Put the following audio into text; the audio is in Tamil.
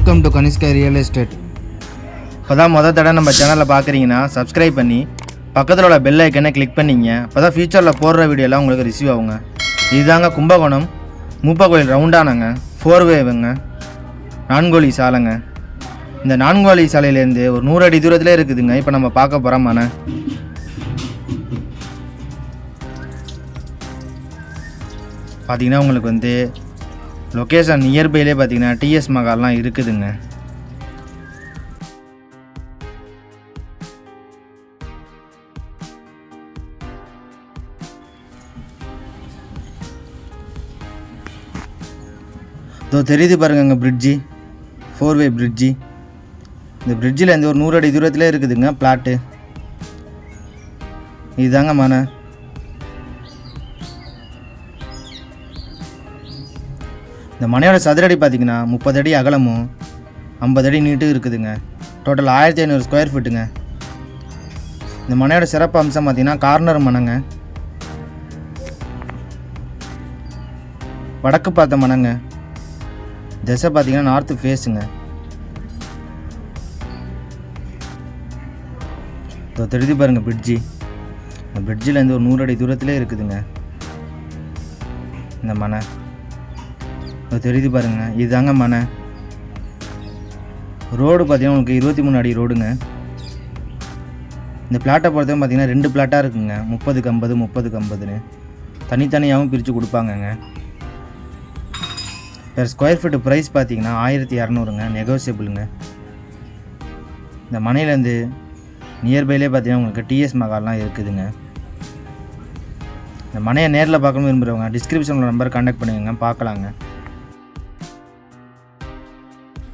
Welcome to Kanishka real estate இப்போ தான் மொதல் தடவை நம்ம சேனலில் பார்க்குறீங்கன்னா சப்ஸ்கிரைப் பண்ணி பக்கத்தில் உள்ள பெல் ஐக்கனை கிளிக் பண்ணிங்க. அப்போ தான் ஃபியூச்சரில் போடுற வீடியோலாம் உங்களுக்கு ரிசீவ் ஆகுங்க. இதுதாங்க கும்பகோணம். மூப்பா கோயில் ரவுண்டானாங்க ஃபோர் வேவுங்க நான்கோழி சாலைங்க. இந்த நான்கோழி சாலையிலேருந்து ஒரு நூறு அடி தூரத்திலே இருக்குதுங்க. இப்போ நம்ம பார்க்க போகிறோமான பார்த்தீங்கன்னா உங்களுக்கு வந்து லொக்கேஷன் நியர்பைலே பார்த்தீங்கன்னா டிஎஸ் மகால்லாம் இருக்குதுங்க. இதோ தெரியுது பாருங்க அங்கே பிரிட்ஜி ஃபோர் வே பிரிட்ஜி இந்த பிரிட்ஜில் இந்த ஒரு நூறு அடி தூரத்தில் இருக்குதுங்க பிளாட்டு இதுதாங்க மனை. இந்த மனையோட சதுரடி பார்த்தீங்கன்னா முப்பது அடி அகலமும் ஐம்பது அடி நீட்டும் இருக்குதுங்க. டோட்டல் ஆயிரத்தி ஐநூறு ஸ்கொயர் ஃபீட்டுங்க இந்த மனையோட சிறப்பு அம்சம் பார்த்தீங்கன்னா கார்னர் மனங்க. வடக்கு பார்த்த மனங்க. திசை பார்த்தீங்கன்னா நார்த்து ஃபேஸுங்க இதோ தெரியுது பாருங்கள் பிரிட்ஜி இந்த பிரிட்ஜில் இருந்து ஒரு நூறு அடி தூரத்திலே இருக்குதுங்க. இந்த மனை. இதோ தெரியுது பாருங்க. இதுதாங்க மனை. ரோடு பார்த்தீங்கன்னா உங்களுக்கு இருபத்தி மூணு அடி ரோடுங்க. இந்த பிளாட்டை பொறுத்தவரை பார்த்தீங்கன்னா ரெண்டு பிளாட்டாக இருக்குங்க. முப்பதுக்கு ஐம்பது முப்பதுக்கு ஐம்பதுன்னு. தனித்தனியாகவும் பிரித்து கொடுப்பாங்கங்க. பெர் ஸ்கொயர் ஃபீட்டு ப்ரைஸ் பார்த்தீங்கன்னா ஆயிரத்தி இரநூறுங்க நெகோசியபிளுங்க இந்த மனையிலேருந்து நியர்பைலே பார்த்தீங்கன்னா உங்களுக்கு டிஎஸ் மகால்லாம் இருக்குதுங்க. இந்த மனையை நேரில் பார்க்கணும் விரும்புகிறவங்க டிஸ்கிரிப்ஷனில் நம்பர் கான்டாக்ட் பண்ணுங்க பார்க்கலாங்க.